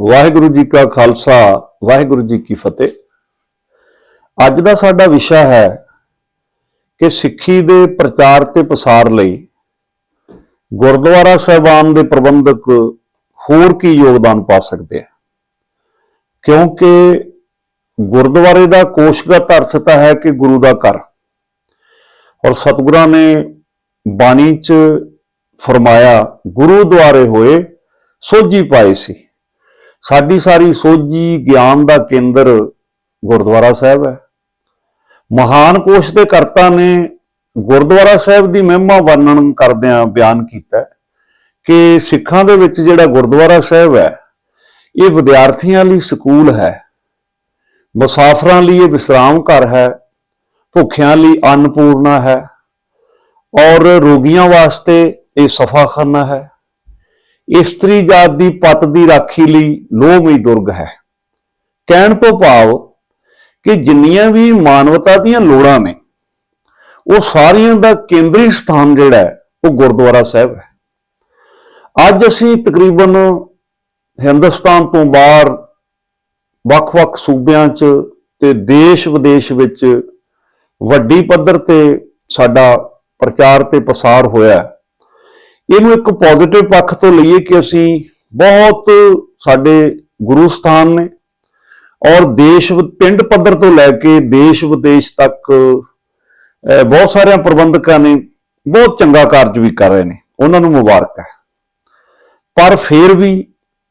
ਵਾਹਿਗੁਰੂ ਜੀ ਕਾ ਖਾਲਸਾ, ਵਾਹਿਗੁਰੂ ਜੀ ਕੀ ਫਤਿਹ। ਅੱਜ ਦਾ ਸਾਡਾ ਵਿਸ਼ਾ ਹੈ ਕਿ ਸਿੱਖੀ ਦੇ ਪ੍ਰਚਾਰ ਤੇ ਪਸਾਰ ਲਈ ਗੁਰਦੁਆਰਾ ਸਾਹਿਬਾਨ ਦੇ ਪ੍ਰਬੰਧਕ ਹੋਰ ਕੀ ਯੋਗਦਾਨ ਪਾ ਸਕਦੇ ਆ। ਕਿਉਂਕਿ ਗੁਰਦੁਆਰੇ ਦਾ ਕੋਸ਼ਗਤ ਅਰਥ ਤਾਂ ਹੈ ਕਿ ਗੁਰੂ ਦਾ ਘਰ। ਔਰ ਸਤਿਗੁਰਾਂ ਨੇ ਬਾਣੀ 'ਚ ਫਰਮਾਇਆ, ਗੁਰੂ ਦੁਆਰੇ ਹੋਏ ਸੋਝੀ ਪਾਏ ਸੀ। ਸਾਡੀ ਸਾਰੀ ਸੋਝੀ ਗਿਆਨ ਦਾ ਕੇਂਦਰ ਗੁਰਦੁਆਰਾ ਸਾਹਿਬ ਹੈ। ਮਹਾਨ ਕੋਸ਼ ਦੇ ਕਰਤਾ ਨੇ ਗੁਰਦੁਆਰਾ ਸਾਹਿਬ ਦੀ ਮਹਿਮਾ ਵਰਣਨ ਕਰਦਿਆਂ ਬਿਆਨ ਕੀਤਾ ਕਿ ਸਿੱਖਾਂ ਦੇ ਵਿੱਚ ਜਿਹੜਾ ਗੁਰਦੁਆਰਾ ਸਾਹਿਬ ਹੈ, ਇਹ ਵਿਦਿਆਰਥੀਆਂ ਲਈ ਸਕੂਲ ਹੈ, ਮੁਸਾਫਰਾਂ ਲਈ ਇਹ ਵਿਸਰਾਮ ਘਰ ਹੈ, ਭੁੱਖਿਆਂ ਲਈ ਅੰਨਪੂਰਨਾ ਹੈ ਔਰ ਰੋਗੀਆਂ ਵਾਸਤੇ ਇਹ ਸਫਾਖਾਨਾ ਹੈ। ਇਸਤਰੀ ਜਾਤ ਦੀ ਪਤ ਦੀ ਰਾਖੀ ਲਈ ਲੋਹਮਈ ਦੁਰਗ ਹੈ ਕਹਿਣ ਤੋਂ ਭਾਵ ਕਿ ਜਿੰਨੀਆਂ ਵੀ ਮਾਨਵਤਾ ਦੀਆਂ ਲੋੜਾਂ ਨੇ, ਉਹ ਸਾਰੀਆਂ ਦਾ ਕੇਂਦਰੀ ਸਥਾਨ ਜਿਹੜਾ ਹੈ, ਉਹ ਗੁਰਦੁਆਰਾ ਸਾਹਿਬ ਹੈ ਅੱਜ ਅਸੀਂ ਤਕਰੀਬਨ ਹਿੰਦੁਸਤਾਨ ਤੋਂ ਬਾਹਰ ਵੱਖ-ਵੱਖ ਸੂਬਿਆਂ 'ਚ ਤੇ ਦੇਸ਼ ਵਿਦੇਸ਼ ਵਿੱਚ ਵੱਡੀ ਪੱਧਰ ਤੇ ਸਾਡਾ ਪ੍ਰਚਾਰ ਤੇ ਪ੍ਰਸਾਰ ਹੋਇਆ ਹੈ। ਇਹਨੂੰ ਇੱਕ ਪੋਜ਼ਿਟਿਵ ਪੱਖ ਤੋਂ ਲਈਏ ਕਿ ਅਸੀਂ ਬਹੁਤ ਸਾਡੇ ਗੁਰੂ ਸਥਾਨ ਨੇ ਔਰ ਦੇਸ਼ ਪਿੰਡ ਪੱਧਰ ਤੋਂ ਲੈ ਕੇ ਦੇਸ਼ ਵਿਦੇਸ਼ ਤੱਕ ਬਹੁਤ ਸਾਰਿਆਂ ਪ੍ਰਬੰਧਕਾਂ ਨੇ ਬਹੁਤ ਚੰਗਾ ਕਾਰਜ ਵੀ ਕਰ ਰਹੇ ਨੇ। ਉਹਨਾਂ ਨੂੰ ਮੁਬਾਰਕ ਹੈ। ਪਰ ਫਿਰ ਵੀ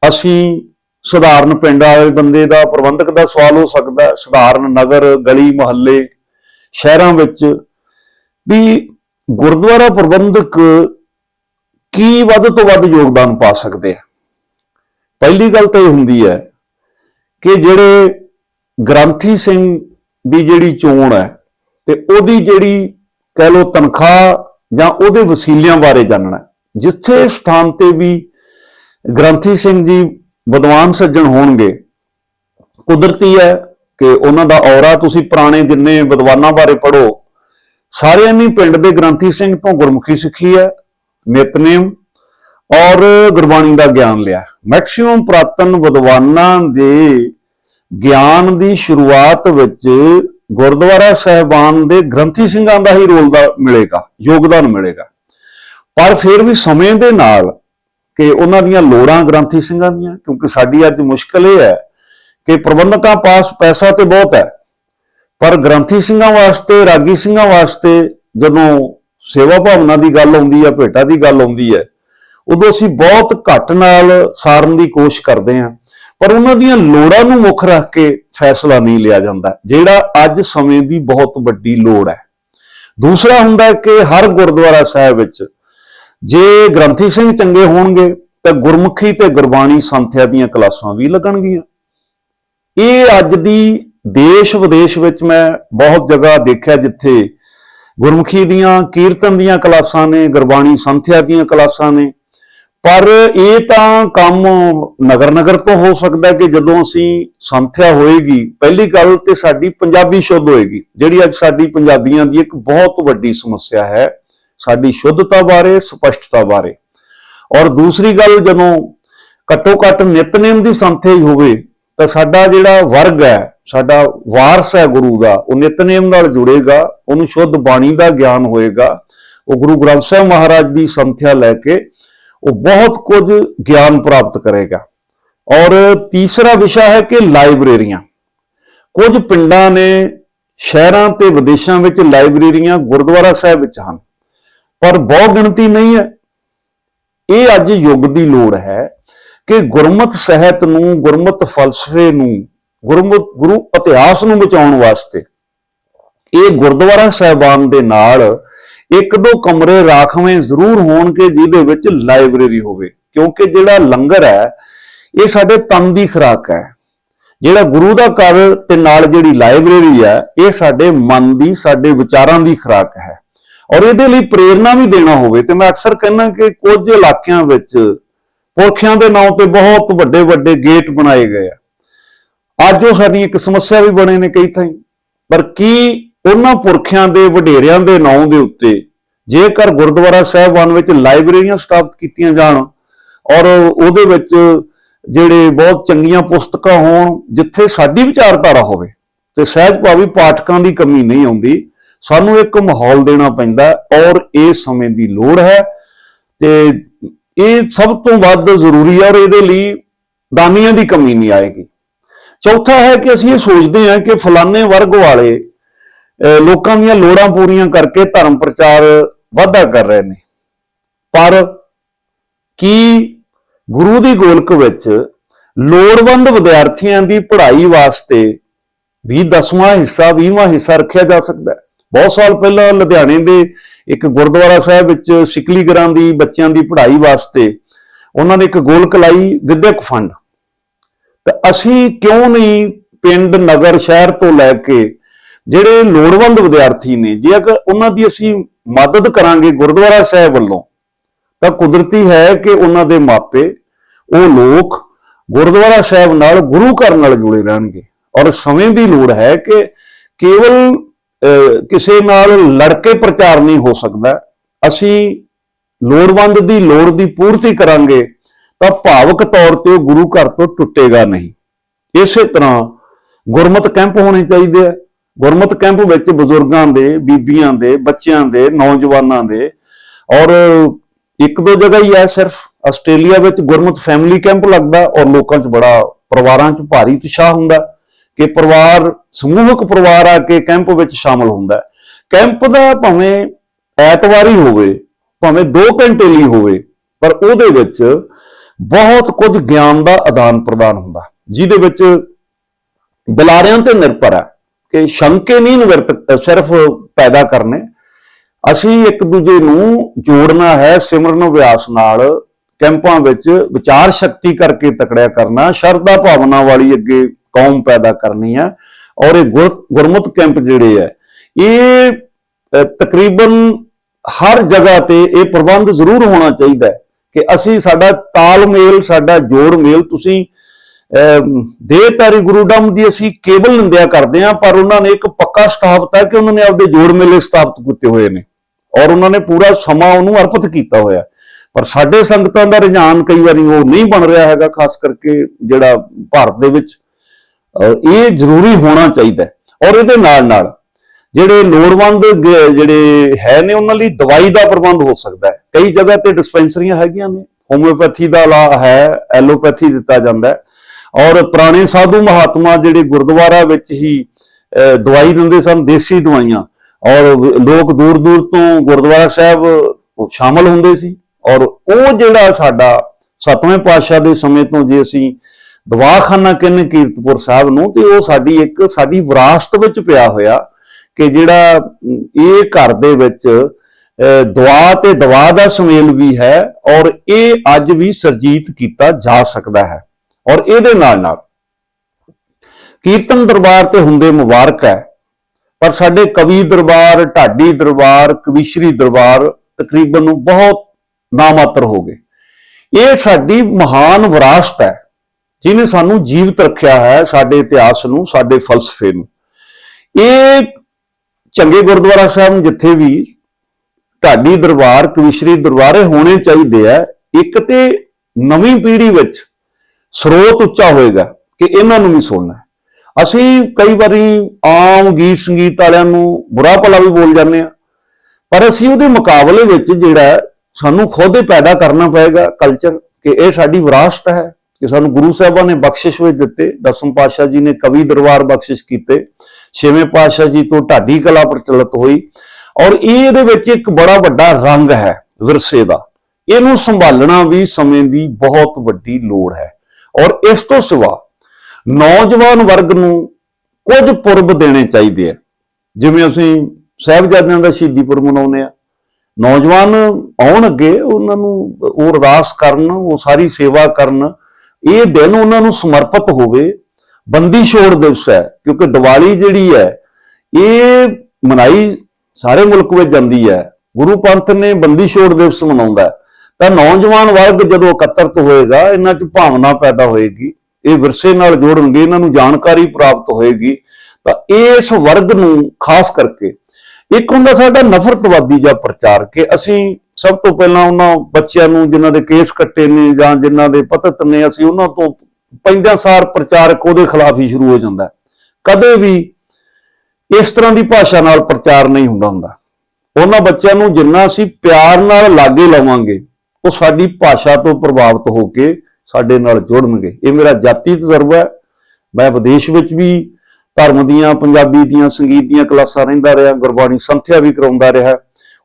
ਅਸੀਂ ਸਧਾਰਨ ਪਿੰਡ ਵਾਲੇ ਬੰਦੇ ਦਾ, ਪ੍ਰਬੰਧਕ ਦਾ ਸਵਾਲ ਹੋ ਸਕਦਾ ਸਧਾਰਨ ਨਗਰ, ਗਲੀ, ਮੁਹੱਲੇ, ਸ਼ਹਿਰਾਂ ਵਿੱਚ ਵੀ ਗੁਰਦੁਆਰਾ ਪ੍ਰਬੰਧਕ ਕੀ ਵੱਧ ਤੋਂ ਵੱਧ ਯੋਗਦਾਨ ਪਾ ਸਕਦੇ ਆ? ਪਹਿਲੀ ਗੱਲ ਤਾਂ ਇਹ ਹੁੰਦੀ ਹੈ ਕਿ ਜਿਹੜੇ ਗ੍ਰੰਥੀ ਸਿੰਘ ਦੀ ਜਿਹੜੀ ਚੋਣ ਹੈ ਤੇ ਉਹਦੀ ਜਿਹੜੀ ਕਹਿ ਲੋ ਤਨਖਾਹ ਜਾਂ ਉਹਦੇ ਵਸੀਲਿਆਂ ਬਾਰੇ ਜਾਣਨਾ ਜਿੱਥੇ ਸਥਾਨ ਤੇ ਵੀ ਗ੍ਰੰਥੀ ਸਿੰਘ ਜੀ ਵਿਦਵਾਨ ਸੱਜਣ ਹੋਣਗੇ, ਕੁਦਰਤੀ ਹੈ ਕਿ ਉਹਨਾਂ ਦਾ ਔਰਾ ਤੁਸੀਂ ਪੁਰਾਣੇ ਜਿੰਨੇ ਵਿਦਵਾਨਾਂ ਬਾਰੇ ਪੜੋ ਸਾਰਿਆਂ ਨੇ ਪਿੰਡ ਦੇ ਗ੍ਰੰਥੀ ਸਿੰਘ ਤੋਂ ਗੁਰਮੁਖੀ ਸਿੱਖੀ ਹੈ। ਨਿਤਨੇਮ ਔਰ ਗੁਰਬਾਣੀ ਦਾ ਗਿਆਨ ਲਿਆ। ਮੈਕਸਿਮਮ ਪ੍ਰਾਤਨ ਵਿਦਵਾਨਾਂ ਦੇ ਗਿਆਨ ਦੀ ਸ਼ੁਰੂਆਤ ਵਿੱਚ ਗੁਰਦੁਆਰਾ ਸਾਹਿਬਾਨ ਦੇ ਗ੍ਰੰਥੀ ਸਿੰਘਾਂ ਦਾ ਹੀ ਰੋਲ ਦਾ ਮਿਲੇਗਾ, ਯੋਗਦਾਨ ਮਿਲੇਗਾ। ਪਰ ਫਿਰ ਵੀ ਸਮੇਂ ਦੇ ਨਾਲ ਕਿ ਉਹਨਾਂ ਦੀਆਂ ਲੋੜਾਂ ਗ੍ਰੰਥੀ ਸਿੰਘਾਂ ਦੀਆਂ, ਕਿਉਂਕਿ ਸਾਡੀ ਅੱਜ ਮੁਸ਼ਕਲ ਇਹ ਹੈ ਕਿ ਪ੍ਰਬੰਧਕਾਂ ਪਾਸ ਪੈਸਾ ਤੇ ਬਹੁਤ ਹੈ। ਪਰ ਗ੍ਰੰਥੀ ਸਿੰਘਾਂ ਵਾਸਤੇ, ਰਾਗੀ ਸਿੰਘਾਂ ਵਾਸਤੇ ਜਦੋਂ ਸੇਵਾ ਭਾਵਨਾ ਦੀ ਗੱਲ ਆਉਂਦੀ ਹੈ ਭੇਟਾ ਦੀ ਗੱਲ ਆਉਂਦੀ ਹੈ ਉਦੋਂ ਅਸੀਂ ਬਹੁਤ ਘੱਟ ਨਾਲ ਸਾਰਨ ਦੀ ਕੋਸ਼ਿਸ਼ ਕਰਦੇ ਹਾਂ ਪਰ ਉਹਨਾਂ ਦੀਆਂ ਲੋੜਾਂ ਨੂੰ ਮੁੱਖ ਰੱਖ ਕੇ ਫੈਸਲਾ ਨਹੀਂ ਲਿਆ ਜਾਂਦਾ, ਜਿਹੜਾ ਅੱਜ ਸਮੇਂ ਦੀ ਬਹੁਤ ਵੱਡੀ ਲੋੜ ਹੈ। ਦੂਸਰਾ ਹੁੰਦਾ ਕਿ ਹਰ ਗੁਰਦੁਆਰਾ ਸਾਹਿਬ ਵਿੱਚ ਜੇ ਗ੍ਰੰਥੀ ਸਿੰਘ ਚੰਗੇ ਹੋਣਗੇ, ਤਾਂ ਗੁਰਮੁਖੀ ਤੇ ਗੁਰਬਾਣੀ ਸੰਥਿਆ ਦੀਆਂ ਕਲਾਸਾਂ ਵੀ ਲੱਗਣਗੀਆਂ। ਇਹ ਅੱਜ ਦੀ ਦੇਸ਼ ਵਿਦੇਸ਼ ਵਿੱਚ ਮੈਂ ਬਹੁਤ ਜਗ੍ਹਾ ਦੇਖਿਆ ਜਿੱਥੇ ਗੁਰਮੁਖੀ ਦੀਆਂ ਕੀਰਤਨ ਦੀਆਂ ਕਲਾਸਾਂ ਨੇ, ਗੁਰਬਾਣੀ ਸੰਥਿਆ ਦੀਆਂ ਕਲਾਸਾਂ ਨੇ। ਪਰ ਇਹ ਤਾਂ ਕੰਮ ਨਗਰ ਨਗਰ ਤੋਂ ਹੋ ਸਕਦਾ ਕਿ ਜਦੋਂ ਅਸੀਂ ਸੰਥਿਆ ਹੋਏਗੀ, ਪਹਿਲੀ ਗੱਲ ਤੇ ਸਾਡੀ ਪੰਜਾਬੀ ਸ਼ੁੱਧ ਹੋਏਗੀ, ਜਿਹੜੀ ਅੱਜ ਸਾਡੀ ਪੰਜਾਬੀਆਂ ਦੀ ਇੱਕ ਬਹੁਤ ਵੱਡੀ ਸਮੱਸਿਆ ਹੈ, ਸਾਡੀ ਸ਼ੁੱਧਤਾ ਬਾਰੇ, ਸਪਸ਼ਟਤਾ ਬਾਰੇ। ਔਰ ਦੂਸਰੀ ਗੱਲ, ਜਦੋਂ ਘੱਟੋ ਘੱਟ ਨਿਤਨੇਮ ਦੀ ਸੰਥਿਆ ਹੀ ਹੋਵੇ ਤਾਂ ਸਾਡਾ ਜਿਹੜਾ ਵਰਗ ਹੈ, ਸਾਡਾ ਵਾਰਸ ਹੈ ਗੁਰੂ ਦਾ, ਉਹ ਨਿਤਨੇਮ ਨਾਲ ਜੁੜੇਗਾ, ਉਹਨੂੰ ਸ਼ੁੱਧ ਬਾਣੀ ਦਾ ਗਿਆਨ ਹੋਏਗਾ। ਉਹ ਗੁਰੂ ਗ੍ਰੰਥ ਸਾਹਿਬ ਮਹਾਰਾਜ ਦੀ ਸੰਥਿਆ ਲੈ ਕੇ ਉਹ ਬਹੁਤ ਕੁਝ ਗਿਆਨ ਪ੍ਰਾਪਤ ਕਰੇਗਾ। ਔਰ ਤੀਸਰਾ ਵਿਸ਼ਾ ਹੈ ਕਿ ਲਾਇਬ੍ਰੇਰੀਆਂ। ਕੁਝ ਪਿੰਡਾਂ ਨੇ ਸ਼ਹਿਰਾਂ ਤੇ ਵਿਦੇਸ਼ਾਂ ਵਿੱਚ ਲਾਇਬ੍ਰੇਰੀਆਂ ਗੁਰਦੁਆਰਾ ਸਾਹਿਬ ਵਿੱਚ ਹਨ। ਪਰ ਬਹੁ ਗਿਣਤੀ ਨਹੀਂ ਹੈ। ਇਹ ਅੱਜ ਯੁੱਗ ਦੀ ਲੋੜ ਹੈ। ਕਿ ਗੁਰਮਤ ਸਾਹਿਤ ਨੂੰ, ਗੁਰਮਤ ਫਲਸਫੇ ਨੂੰ, ਗੁਰਮਤ ਗੁਰੂ ਇਤਿਹਾਸ ਨੂੰ ਬਚਾਉਣ ਵਾਸਤੇ ਇਹ ਗੁਰਦੁਆਰਾ ਸਾਹਿਬਾਨ ਦੇ ਨਾਲ ਇੱਕ ਦੋ ਕਮਰੇ ਰਾਖਵੇਂ ਜ਼ਰੂਰ ਹੋਣਗੇ ਜਿਹਦੇ ਵਿੱਚ ਲਾਇਬ੍ਰੇਰੀ ਹੋਵੇ। ਕਿਉਂਕਿ ਜਿਹੜਾ ਲੰਗਰ ਹੈ, ਇਹ ਸਾਡੇ ਤਨ ਦੀ ਖੁਰਾਕ ਹੈ। ਜਿਹੜਾ ਗੁਰੂ ਦਾ ਘਰ ਤੇ ਨਾਲ ਜਿਹੜੀ ਲਾਇਬ੍ਰੇਰੀ ਹੈ, ਇਹ ਸਾਡੇ ਮਨ ਦੀ, ਸਾਡੇ ਵਿਚਾਰਾਂ ਦੀ ਖੁਰਾਕ ਹੈ। ਔਰ ਇਹਦੇ ਲਈ ਪ੍ਰੇਰਣਾ ਵੀ ਦੇਣਾ ਹੋਵੇ ਤੇ ਮੈਂ ਅਕਸਰ ਕਹਿੰਦਾ ਕਿ ਕੁਝ ਇਲਾਕਿਆਂ ਵਿੱਚ ਪੁਰਖਿਆਂ ਦੇ ਨਾਂ ਤੇ ਬਹੁਤ ਵੱਡੇ ਵੱਡੇ ਗੇਟ ਬਣਾਏ ਗਏ ਆ। ਅੱਜ ਉਹ ਸਾਡੀ ਇੱਕ ਸਮੱਸਿਆ ਵੀ ਬਣੇ ਨੇ ਕਈ ਥਾਈਂ। ਪਰ ਕੀ ਉਹਨਾਂ ਪੁਰਖਿਆਂ ਦੇ ਵਡੇਰਿਆਂ ਦੇ ਨਾਂ ਦੇ ਉੱਤੇ ਜੇਕਰ ਗੁਰਦੁਆਰਾ ਸਾਹਿਬਾਨ ਵਿੱਚ ਲਾਇਬ੍ਰੇਰੀਆਂ ਸਥਾਪਿਤ ਕੀਤੀਆਂ ਜਾਣ ਔਰ ਉਹਦੇ ਵਿੱਚ ਜਿਹੜੇ ਬਹੁਤ ਚੰਗੀਆਂ ਪੁਸਤਕਾਂ ਹੋਣ, ਜਿੱਥੇ ਸਾਡੀ ਵਿਚਾਰਧਾਰਾ ਹੋਵੇ ਤੇ ਸਹਿਜ ਭਾਵੀ ਪਾਠਕਾਂ ਦੀ ਕਮੀ ਨਹੀਂ ਆਉਂਦੀ, ਸਾਨੂੰ ਇੱਕ ਮਾਹੌਲ ਦੇਣਾ ਪੈਂਦਾ ਔਰ ਇਹ ਸਮੇਂ ਦੀ ਲੋੜ ਹੈ ਤੇ ਇਹ ਸਭ ਤੋਂ ਵੱਧ ਜ਼ਰੂਰੀ ਹੈ ਔਰ ਇਹਦੇ ਲਈ ਦਾਨੀਆਂ ਦੀ ਕਮੀ ਨਹੀਂ ਆਏਗੀ। ਚੌਥਾ ਹੈ ਕਿ ਅਸੀਂ ਇਹ ਸੋਚਦੇ ਹਾਂ ਕਿ ਫਲਾਣੇ ਵਰਗ ਵਾਲੇ ਲੋਕਾਂ ਦੀਆਂ ਲੋੜਾਂ ਪੂਰੀਆਂ ਕਰਕੇ ਧਰਮ ਪ੍ਰਚਾਰ ਵਾਧਾ ਕਰ ਰਹੇ ਨੇ। ਪਰ ਕੀ ਗੁਰੂ ਦੀ ਗੋਲਕ ਵਿੱਚ ਲੋੜਵੰਦ ਵਿਦਿਆਰਥੀਆਂ ਦੀ ਪੜ੍ਹਾਈ ਵਾਸਤੇ ਵੀ ਦਸਵਾਂ ਹਿੱਸਾ 20ਵਾਂ ਹਿੱਸਾ ਰੱਖਿਆ ਜਾ ਸਕਦਾ ਹੈ? ਬਹੁਤ ਸਾਲ ਪਹਿਲਾਂ ਲੁਧਿਆਣੇ ਦੇ ਇੱਕ ਗੁਰਦੁਆਰਾ ਸਾਹਿਬ ਵਿੱਚ ਸਿਕਲੀ ਗ੍ਰਾਂ ਦੀ ਬੱਚਿਆਂ ਦੀ ਪੜ੍ਹਾਈ ਵਾਸਤੇ ਉਹਨਾਂ ਨੇ ਇੱਕ ਗੋਲਕ ਲਾਈ ਵਿਦਿਅਕ ਫੰਡ। ਤਾਂ ਅਸੀਂ ਕਿਉਂ ਨਹੀਂ ਪਿੰਡ, ਨਗਰ, ਸ਼ਹਿਰ ਤੋਂ ਲੈ ਕੇ ਜਿਹੜੇ ਲੋੜਵੰਦ ਵਿਦਿਆਰਥੀ ਨੇ, ਜੇ ਅਗਰ ਉਹਨਾਂ ਦੀ ਅਸੀਂ ਮਦਦ ਕਰਾਂਗੇ ਗੁਰਦੁਆਰਾ ਸਾਹਿਬ ਵੱਲੋਂ, ਤਾਂ ਕੁਦਰਤੀ ਹੈ ਕਿ ਉਹਨਾਂ ਦੇ ਮਾਪੇ, ਉਹ ਲੋਕ ਗੁਰਦੁਆਰਾ ਸਾਹਿਬ ਨਾਲ ਗੁਰੂ ਘਰ ਨਾਲ ਜੁੜੇ ਰਹਿਣਗੇ। ਔਰ ਸਮੇਂ ਦੀ ਲੋੜ ਹੈ ਕਿ ਕੇਵਲ ਕਿਸੇ ਨਾਲ ਲੜਕੇ ਪ੍ਰਚਾਰ ਨਹੀਂ ਹੋ ਸਕਦਾ। ਅਸੀਂ ਲੋੜਵੰਦ ਦੀ ਲੋੜ ਦੀ ਪੂਰਤੀ ਕਰਾਂਗੇ ਤਾਂ ਭਾਵਕ ਤੌਰ ਤੇ ਉਹ ਗੁਰੂ ਘਰ ਤੋਂ ਟੁੱਟੇਗਾ ਨਹੀਂ। ਇਸੇ ਤਰ੍ਹਾਂ ਗੁਰਮਤ ਕੈਂਪ ਹੋਣੇ ਚਾਹੀਦੇ ਆ। ਗੁਰਮਤ ਕੈਂਪ ਵਿੱਚ ਬਜ਼ੁਰਗਾਂ ਦੇ, ਬੀਬੀਆਂ ਦੇ, ਬੱਚਿਆਂ ਦੇ, ਨੌਜਵਾਨਾਂ ਦੇ ਔਰ ਇੱਕ ਦੋ ਜਗ੍ਹਾ ਹੀ ਹੈ ਸਿਰਫ। ਆਸਟ੍ਰੇਲੀਆ ਵਿੱਚ ਗੁਰਮਤ ਫੈਮਿਲੀ ਕੈਂਪ ਲੱਗਦਾ ਔਰ ਲੋਕਾਂ 'ਚ ਬੜਾ, ਪਰਿਵਾਰਾਂ 'ਚ ਭਾਰੀ ਉਤਸ਼ਾਹ ਹੁੰਦਾ। ਕਿ ਪਰਿਵਾਰ, ਸਮੂਹਕ ਪਰਿਵਾਰ ਆ ਕੇ ਕੈਂਪ ਵਿੱਚ ਸ਼ਾਮਲ ਹੁੰਦਾ ਕੈਂਪ ਦਾ ਭਾਵੇਂ ਐਤਵਾਰੀ ਹੋਵੇ, ਭਾਵੇਂ 2 ਘੰਟੇ ਲਈ ਹੋਵੇ, ਪਰ ਉਹਦੇ ਵਿੱਚ ਬਹੁਤ ਕੁਝ ਗਿਆਨ ਦਾ ਆਦਾਨ ਪ੍ਰਦਾਨ ਹੁੰਦਾ ਜਿਹਦੇ ਵਿੱਚ ਬੁਲਾਰਿਆਂ ਤੇ ਨਿਰਭਰ ਹੈ ਕਿ ਸ਼ੰਕੇ ਨਹੀਂ ਨਿਵਰਤ, ਸਿਰਫ ਪੈਦਾ ਕਰਨੇ। ਅਸੀਂ ਇੱਕ ਦੂਜੇ ਨੂੰ ਜੋੜਨਾ ਹੈ, ਸਿਮਰਨ ਅਭਿਆਸ ਨਾਲ ਕੈਂਪਾਂ ਵਿੱਚ ਵਿਚਾਰ ਸ਼ਕਤੀ ਕਰਕੇ ਤਕੜਿਆ ਕਰਨਾ, ਸ਼ਰਧਾ ਭਾਵਨਾ ਵਾਲੀ ਅੱਗੇ ਕੌਮ ਪੈਦਾ ਕਰਨੀ ਹੈ ਔਰ ਇਹ ਗੁਰ- ਗੁਰਮਤ ਕੈਂਪ ਜਿਹੜੇ ਹੈ ਇਹ ਤਕਰੀਬਨ ਹਰ ਜਗ੍ਹਾ ਤੇ ਇਹ ਪ੍ਰਬੰਧ ਜ਼ਰੂਰ ਹੋਣਾ ਚਾਹੀਦਾ ਹੈ ਕਿ ਅਸੀਂ ਸਾਡਾ ਤਾਲਮੇਲ, ਸਾਡਾ ਜੋੜ ਮੇਲ ਤੁਸੀਂ ਦੇਹਤਾਰੀ ਗੁਰੂ ਡੰਮ ਦੀ ਅਸੀਂ ਕੇਵਲ ਨਿੰਦਿਆ ਕਰਦੇ ਹਾਂ, ਪਰ ਉਹਨਾਂ ਨੇ ਇੱਕ ਪੱਕਾ ਸਥਾਪਤ ਹੈ ਕਿ ਉਹਨਾਂ ਨੇ ਆਪਦੇ ਜੋੜ ਮੇਲੇ ਸਥਾਪਿਤ ਕੀਤੇ ਹੋਏ ਨੇ ਔਰ ਉਹਨਾਂ ਨੇ ਪੂਰਾ ਸਮਾਂ ਉਹਨੂੰ ਅਰਪਿਤ ਕੀਤਾ ਹੋਇਆ। ਪਰ ਸਾਡੇ ਸੰਗਤਾਂ ਦਾ ਰੁਝਾਨ ਕਈ ਵਾਰੀ ਉਹ ਨਹੀਂ ਬਣ ਰਿਹਾ ਹੈਗਾ, ਖਾਸ ਕਰਕੇ ਜਿਹੜਾ ਭਾਰਤ ਦੇ ਵਿੱਚ। ਔਰ ਇਹ ਜ਼ਰੂਰੀ ਹੋਣਾ ਚਾਹੀਦਾ ਔਰ ਇਹਦੇ ਨਾਲ ਨਾਲ ਜਿਹੜੇ ਲੋੜਵੰਦ ਜਿਹੜੇ ਹੈ ਨੇ, ਉਹਨਾਂ ਲਈ ਦਵਾਈ ਦਾ ਪ੍ਰਬੰਧ ਹੋ ਸਕਦਾ ਹੈ। ਕਈ ਜਗ੍ਹਾ ਤੇ ਡਿਸਪੈਂਸਰੀਆਂ ਹੈਗੀਆਂ ਨੇ। ਹੋਮਿਓਪੈਥੀ ਦਾ ਲਾ ਹੈ, ਐਲੋਪੈਥੀ ਦਿੱਤਾ ਜਾਂਦਾ ਹੈ। ਔਰ ਪੁਰਾਣੇ ਸਾਧੂ ਮਹਾਤਮਾ ਜਿਹੜੇ ਗੁਰਦੁਆਰਾ ਵਿੱਚ ਹੀ ਦਵਾਈ ਦਿੰਦੇ ਸਨ, ਦੇਸੀ ਦਵਾਈਆਂ। ਔਰ ਲੋਕ ਦੂਰ ਦੂਰ ਤੋਂ ਗੁਰਦੁਆਰਾ ਸਾਹਿਬ ਸ਼ਾਮਲ ਹੁੰਦੇ ਸੀ। ਔਰ ਉਹ ਜਿਹੜਾ ਸਾਡਾ ਸਤਵੇਂ ਪਾਤਸ਼ਾਹ ਦੇ ਸਮੇਂ ਤੋਂ ਜੇ ਅਸੀਂ ਦਵਾਖਾਨਾ ਕਹਿੰਦੇ ਕੀਰਤਪੁਰ ਸਾਹਿਬ ਨੂੰ ਤੇ ਉਹ ਸਾਡੀ ਇੱਕ ਸਾਡੀ ਵਿਰਾਸਤ ਵਿੱਚ ਪਿਆ ਹੋਇਆ ਕਿ ਜਿਹੜਾ ਇਹ ਘਰ ਦੇ ਵਿੱਚ ਅਹ, ਦੁਆ ਤੇ ਦਵਾ ਦਾ ਸੁਮੇਲ ਵੀ ਹੈ ਔਰ ਇਹ ਅੱਜ ਵੀ ਸਰਜੀਤ ਕੀਤਾ ਜਾ ਸਕਦਾ ਹੈ ਔਰ ਇਹਦੇ ਨਾਲ ਨਾਲ ਕੀਰਤਨ ਦਰਬਾਰ ਤੇ ਹੁੰਦੇ ਮੁਬਾਰਕ ਹੈ ਪਰ ਸਾਡੇ ਕਵੀ ਦਰਬਾਰ ਢਾਡੀ ਦਰਬਾਰ ਕਵੀਸ਼ਰੀ ਦਰਬਾਰ ਤਕਰੀਬਨ ਨੂੰ ਬਹੁਤ ਨਾਮਾਤਰ ਹੋ ਗਏ। ਇਹ ਸਾਡੀ ਮਹਾਨ ਵਿਰਾਸਤ ਹੈ। ਜਿਹਨੇ ਸਾਨੂੰ ਜੀਵਤ ਰੱਖਿਆ ਹੈ ਸਾਡੇ ਇਤਿਹਾਸ ਨੂੰ, ਸਾਡੇ ਫਲਸਫੇ ਨੂੰ। ਇਹ ਚੰਗੇ ਗੁਰਦੁਆਰਾ ਸਾਹਿਬ ਨੂੰ ਜਿੱਥੇ ਵੀ ਢਾਡੀ ਦਰਬਾਰ, ਕਵੀਸ਼ਰੀ ਦਰਬਾਰੇ ਹੋਣੇ ਚਾਹੀਦੇ ਆ, ਇੱਕ ਤੇ ਨਵੀਂ ਪੀੜ੍ਹੀ ਵਿੱਚ ਸਰੋਤ ਉੱਚਾ ਹੋਏਗਾ ਕਿ ਇਹਨਾਂ ਨੂੰ ਵੀ ਸੁਣਨਾ ਅਸੀਂ ਕਈ ਵਾਰੀ ਆਮ ਗੀਤ ਸੰਗੀਤ ਵਾਲਿਆਂ ਨੂੰ ਬੁਰਾ ਭਲਾ ਵੀ ਬੋਲ ਜਾਂਦੇ ਆ ਪਰ ਅਸੀਂ ਉਹਦੇ ਮੁਕਾਬਲੇ ਵਿੱਚ ਜਿਹੜਾ ਸਾਨੂੰ ਖੁਦ ਹੀ ਪੈਦਾ ਕਰਨਾ ਪਏਗਾ ਕਲਚਰ ਕਿ ਇਹ ਸਾਡੀ ਵਿਰਾਸਤ ਹੈ। ਕਿ ਸਾਨੂੰ ਗੁਰੂ ਸਾਹਿਬਾਂ ਨੇ ਬਖਸ਼ਿਸ਼ ਵਿੱਚ ਦਿੱਤੇ, ਦਸਮ ਪਾਤਸ਼ਾਹ ਜੀ ਨੇ ਕਵੀ ਦਰਬਾਰ ਬਖਸ਼ਿਸ਼ ਕੀਤੇ, ਛੇਵੇਂ ਪਾਤਸ਼ਾਹ ਜੀ ਤੋਂ ਢਾਡੀ ਕਲਾ ਪ੍ਰਚਲਿਤ ਹੋਈ ਔਰ ਇਹ ਇਹਦੇ ਵਿੱਚ ਇੱਕ ਬੜਾ ਵੱਡਾ ਰੰਗ ਹੈ ਵਿਰਸੇ ਦਾ। ਇਹਨੂੰ ਸੰਭਾਲਣਾ ਵੀ ਸਮੇਂ ਦੀ ਬਹੁਤ ਵੱਡੀ ਲੋੜ ਹੈ ਔਰ ਇਸ ਤੋਂ ਸਿਵਾ ਨੌਜਵਾਨ ਵਰਗ ਨੂੰ ਕੁਝ ਪੁਰਬ ਦੇਣੇ ਚਾਹੀਦੇ ਆ। ਜਿਵੇਂ ਅਸੀਂ ਸਾਹਿਬਜ਼ਾਦਿਆਂ ਦਾ ਸ਼ਹੀਦੀ ਪੁਰਬ ਮਨਾਉਂਦੇ ਆ। ਨੌਜਵਾਨ ਆਉਣ ਅੱਗੇ ਉਹਨਾਂ ਨੂੰ ਉਹ ਅਰਦਾਸ ਕਰਨ, ਉਹ ਸਾਰੀ ਸੇਵਾ ਕਰਨ ਇਹ ਦਿਨ ਉਹਨਾਂ ਨੂੰ ਸਮਰਪਿਤ ਹੋਵੇ, ਬੰਦੀ ਛੋੜ ਦਿਵਸ ਹੈ, ਕਿਉਂਕਿ ਦੀਵਾਲੀ ਜਿਹੜੀ ਹੈ, ਇਹ ਮਨਾਈ ਸਾਰੇ ਮੁਲਕ ਵਿੱਚ ਜਾਂਦੀ ਹੈ। ਗੁਰੂ ਪੰਥ ਨੇ ਬੰਦੀ ਛੋੜ ਦਿਵਸ ਮਨਾਉਂਦਾ ਤਾਂ ਨੌਜਵਾਨ ਵਰਗ ਜਦੋਂ ਇਕੱਤਰਤ ਹੋਏਗਾ, ਇਹਨਾਂ 'ਚ ਭਾਵਨਾ ਪੈਦਾ ਹੋਏਗੀ, ਇਹ ਵਿਰਸੇ ਨਾਲ ਜੋੜਨਗੇ, ਇਹਨਾਂ ਨੂੰ ਜਾਣਕਾਰੀ ਪ੍ਰਾਪਤ ਹੋਏਗੀ। ਤਾਂ ਇਸ ਵਰਗ ਨੂੰ ਖਾਸ ਕਰਕੇ, ਇੱਕ ਹੁੰਦਾ ਸਾਡਾ ਨਫ਼ਰਤਵਾਦੀ ਜਾਂ ਪ੍ਰਚਾਰ ਕਿ ਅਸੀਂ ਸਭ ਤੋਂ ਪਹਿਲਾਂ ਉਹਨਾਂ ਬੱਚਿਆਂ ਨੂੰ ਜਿਨ੍ਹਾਂ ਦੇ ਕੇਸ ਕੱਟੇ ਨੇ ਜਾਂ ਜਿਨ੍ਹਾਂ ਦੇ ਪਤਤ ਨੇ, ਅਸੀਂ ਉਹਨਾਂ ਤੋਂ ਪੈਂਦਿਆਂ ਸਾਰ ਪ੍ਰਚਾਰਕ ਉਹਦੇ ਖਿਲਾਫ ਹੀ ਸ਼ੁਰੂ ਹੋ ਜਾਂਦਾ ਕਦੇ ਵੀ ਇਸ ਤਰ੍ਹਾਂ ਦੀ ਭਾਸ਼ਾ ਨਾਲ ਪ੍ਰਚਾਰ ਨਹੀਂ ਹੁੰਦਾ ਹੁੰਦਾ। ਉਹਨਾਂ ਬੱਚਿਆਂ ਨੂੰ ਜਿੰਨਾ ਅਸੀਂ ਪਿਆਰ ਨਾਲ ਲਾਗੇ ਲਾਵਾਂਗੇ, ਉਹ ਸਾਡੀ ਭਾਸ਼ਾ ਤੋਂ ਪ੍ਰਭਾਵਿਤ ਹੋ ਕੇ ਸਾਡੇ ਨਾਲ ਜੁੜਨਗੇ। ਇਹ ਮੇਰਾ ਜਾਤੀ ਤਜਰਬਾ ਹੈ। ਮੈਂ ਵਿਦੇਸ਼ ਵਿੱਚ ਵੀ ਧਰਮ ਦੀਆਂ, ਪੰਜਾਬੀ ਦੀਆਂ, ਸੰਗੀਤ ਦੀਆਂ ਕਲਾਸਾਂ ਰਹਿੰਦਾ ਰਿਹਾ, ਗੁਰਬਾਣੀ ਸੰਥਿਆ ਵੀ ਕਰਾਉਂਦਾ ਰਿਹਾ।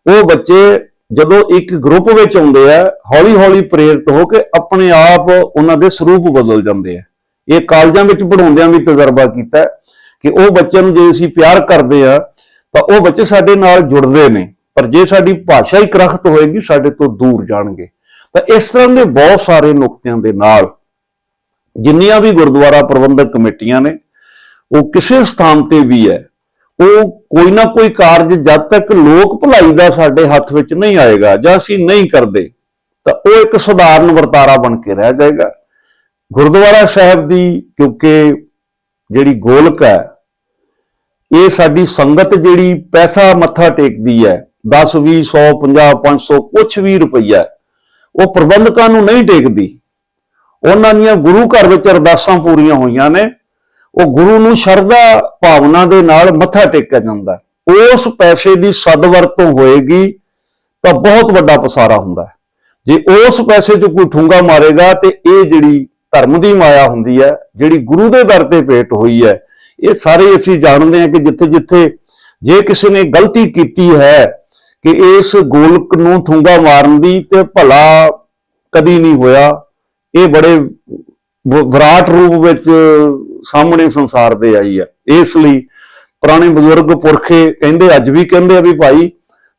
ਉਹ ਬੱਚੇ ਜਦੋਂ ਇੱਕ ਗਰੁੱਪ ਵਿੱਚ ਆਉਂਦੇ ਆ ਹੌਲੀ ਹੌਲੀ ਪ੍ਰੇਰਿਤ ਹੋ ਕੇ ਆਪਣੇ ਆਪ ਉਹਨਾਂ ਦੇ ਸਰੂਪ ਬਦਲ ਜਾਂਦੇ ਆ। ਇਹ ਕਾਲਜਾਂ ਵਿੱਚ ਪੜਾਉਂਦਿਆਂ ਵੀ ਤਜਰਬਾ ਕੀਤਾ ਕਿ ਉਹ ਬੱਚਿਆਂ ਨੂੰ ਜੇ ਅਸੀਂ ਪਿਆਰ ਕਰਦੇ ਆ, ਤਾਂ ਉਹ ਬੱਚੇ ਸਾਡੇ ਨਾਲ ਜੁੜਦੇ ਨੇ। ਪਰ ਜੇ ਸਾਡੀ ਭਾਸ਼ਾ ਹੀ ਕਰਖਤ ਹੋਏਗੀ, ਸਾਡੇ ਤੋਂ ਦੂਰ ਜਾਣਗੇ। ਤਾਂ ਇਸ ਤਰ੍ਹਾਂ ਦੇ ਬਹੁਤ ਸਾਰੇ ਨੁਕਤਿਆਂ ਦੇ ਨਾਲ ਜਿੰਨੀਆਂ ਵੀ ਗੁਰਦੁਆਰਾ ਪ੍ਰਬੰਧਕ ਕਮੇਟੀਆਂ ਨੇ, ਉਹ ਕਿਸੇ ਸਥਾਨ ਤੇ ਵੀ ਹੈ ਉਹ ਕੋਈ ਨਾ ਕੋਈ ਕਾਰਜ ਜਦ ਤੱਕ ਲੋਕ ਭਲਾਈ ਦਾ ਸਾਡੇ ਹੱਥ ਵਿੱਚ ਨਹੀਂ ਆਏਗਾ ਜਾਂ ਅਸੀਂ ਨਹੀਂ ਕਰਦੇ, ਤਾਂ ਉਹ ਇੱਕ ਸਧਾਰਨ ਵਰਤਾਰਾ ਬਣ ਕੇ ਰਹਿ ਜਾਏਗਾ। ਗੁਰਦੁਆਰਾ ਸਾਹਿਬ ਦੀ, ਕਿਉਂਕਿ ਜਿਹੜੀ ਗੋਲਕ ਹੈ, ਇਹ ਸਾਡੀ ਸੰਗਤ ਜਿਹੜੀ ਪੈਸਾ ਮੱਥਾ ਟੇਕਦੀ ਹੈ 10 20 100 50 500 ਕੁਛ ਵੀ ਰੁਪਈਆ, ਉਹ ਪ੍ਰਬੰਧਕਾਂ ਨੂੰ ਨਹੀਂ ਟੇਕਦੀ। ਉਹਨਾਂ ਦੀਆਂ ਗੁਰੂ ਘਰ ਵਿੱਚ ਅਰਦਾਸਾਂ ਪੂਰੀਆਂ ਹੋਈਆਂ ਨੇ ਉਹ ਗੁਰੂ ਨੂੰ ਸ਼ਰਧਾ ਭਾਵਨਾ ਦੇ ਨਾਲ ਮੱਥਾ ਟੇਕਿਆ ਜਾਂਦਾ ਉਸ ਪੈਸੇ ਦੀ ਸਦਵਰਤੋਂ ਹੋਏਗੀ ਤਾਂ ਬਹੁਤ ਵੱਡਾ ਪਸਾਰਾ ਹੁੰਦਾ ਹੈ। ਜੇ ਉਸ ਪੈਸੇ 'ਚ ਕੋਈ ਠੁੰਗਾ ਮਾਰੇਗਾ ਤੇ ਇਹ ਜਿਹੜੀ ਧਰਮ ਦੀ ਮਾਇਆ ਹੁੰਦੀ ਹੈ, ਜਿਹੜੀ ਗੁਰੂ ਦੇ ਦਰ ਤੇ ਭੇਟ ਹੋਈ ਹੈ, ਇਹ ਸਾਰੇ ਅਸੀਂ ਜਾਣਦੇ ਹਾਂ ਕਿ ਜਿੱਥੇ ਜਿੱਥੇ ਜੇ ਕਿਸੇ ਨੇ ਗਲਤੀ ਕੀਤੀ ਹੈ ਕਿ ਇਸ ਗੋਲਕ ਨੂੰ ਠੁੰਗਾ ਮਾਰਨ ਦੀ ਤੇ ਭਲਾ ਕਦੀ ਨਹੀਂ ਹੋਇਆ, ਇਹ ਬੜੇ ਵਿਰਾਟ ਰੂਪ ਵਿੱਚ ਸਾਹਮਣੇ ਸੰਸਾਰ ਦੇ ਆਈ ਹੈ ਇਸ ਲਈ ਪੁਰਾਣੇ ਬਜ਼ੁਰਗ ਪੁਰਖੇ ਕਹਿੰਦੇ, ਅੱਜ ਵੀ ਕਹਿੰਦੇ ਆ ਵੀ ਭਾਈ,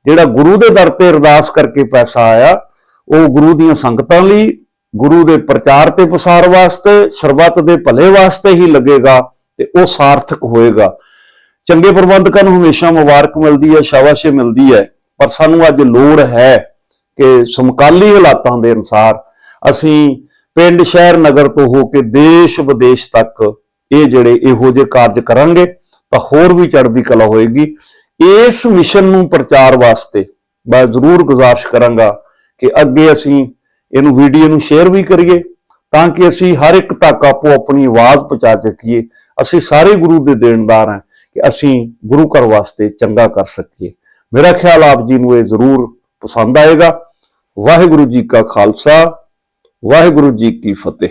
ਜਿਹੜਾ ਗੁਰੂ ਦੇ ਦਰ ਤੇ ਅਰਦਾਸ ਕਰਕੇ ਪੈਸਾ ਆਇਆ, ਉਹ ਗੁਰੂ ਦੀਆਂ ਸੰਗਤਾਂ ਲਈ, ਗੁਰੂ ਦੇ ਪ੍ਰਚਾਰ ਤੇ ਪ੍ਰਸਾਰ ਵਾਸਤੇ, ਸਰਬੱਤ ਦੇ ਭਲੇ ਵਾਸਤੇ ਹੀ ਲੱਗੇਗਾ ਤੇ ਉਹ ਸਾਰਥਕ ਹੋਏਗਾ। ਚੰਗੇ ਪ੍ਰਬੰਧਕਾਂ ਨੂੰ ਹਮੇਸ਼ਾ ਮੁਬਾਰਕ ਮਿਲਦੀ ਹੈ, ਸ਼ਾਬਾਸ਼ੇ ਮਿਲਦੀ ਹੈ, ਪਰ ਸਾਨੂੰ ਅੱਜ ਲੋੜ ਹੈ ਕਿ ਸਮਕਾਲੀ ਹਾਲਾਤਾਂ ਦੇ ਅਨੁਸਾਰ ਅਸੀਂ ਪਿੰਡ, ਸ਼ਹਿਰ, ਨਗਰ ਤੋਂ ਹੋ ਕੇ ਦੇਸ਼ ਵਿਦੇਸ਼ ਤੱਕ ਇਹ ਜਿਹੜੇ ਇਹੋ ਜਿਹੇ ਕਾਰਜ ਕਰਾਂਗੇ ਤਾਂ ਹੋਰ ਵੀ ਚੜ੍ਹਦੀ ਕਲਾ ਹੋਏਗੀ। ਇਸ ਮਿਸ਼ਨ ਨੂੰ ਪ੍ਰਚਾਰ ਵਾਸਤੇ ਮੈਂ ਜ਼ਰੂਰ ਗੁਜ਼ਾਰਿਸ਼ ਕਰਾਂਗਾ ਕਿ ਅੱਗੇ ਅਸੀਂ ਇਹਨੂੰ ਵੀਡੀਓ ਨੂੰ ਸ਼ੇਅਰ ਵੀ ਕਰੀਏ ਤਾਂ ਕਿ ਅਸੀਂ ਹਰ ਇੱਕ ਤੱਕ ਆਪੋ ਆਪਣੀ ਆਵਾਜ਼ ਪਹੁੰਚਾ ਸਕੀਏ। ਅਸੀਂ ਸਾਰੇ ਗੁਰੂ ਦੇ ਦੇਣਦਾਰ ਹਾਂ ਕਿ ਅਸੀਂ ਗੁਰੂ ਘਰ ਵਾਸਤੇ ਚੰਗਾ ਕਰ ਸਕੀਏ। ਮੇਰਾ ਖਿਆਲ ਆਪ ਜੀ ਨੂੰ ਇਹ ਜ਼ਰੂਰ ਪਸੰਦ ਆਏਗਾ। ਵਾਹਿਗੁਰੂ ਜੀ ਕਾ ਖਾਲਸਾ, ਵਾਹਿਗੁਰੂ ਜੀ ਕੀ ਫਤਿਹ।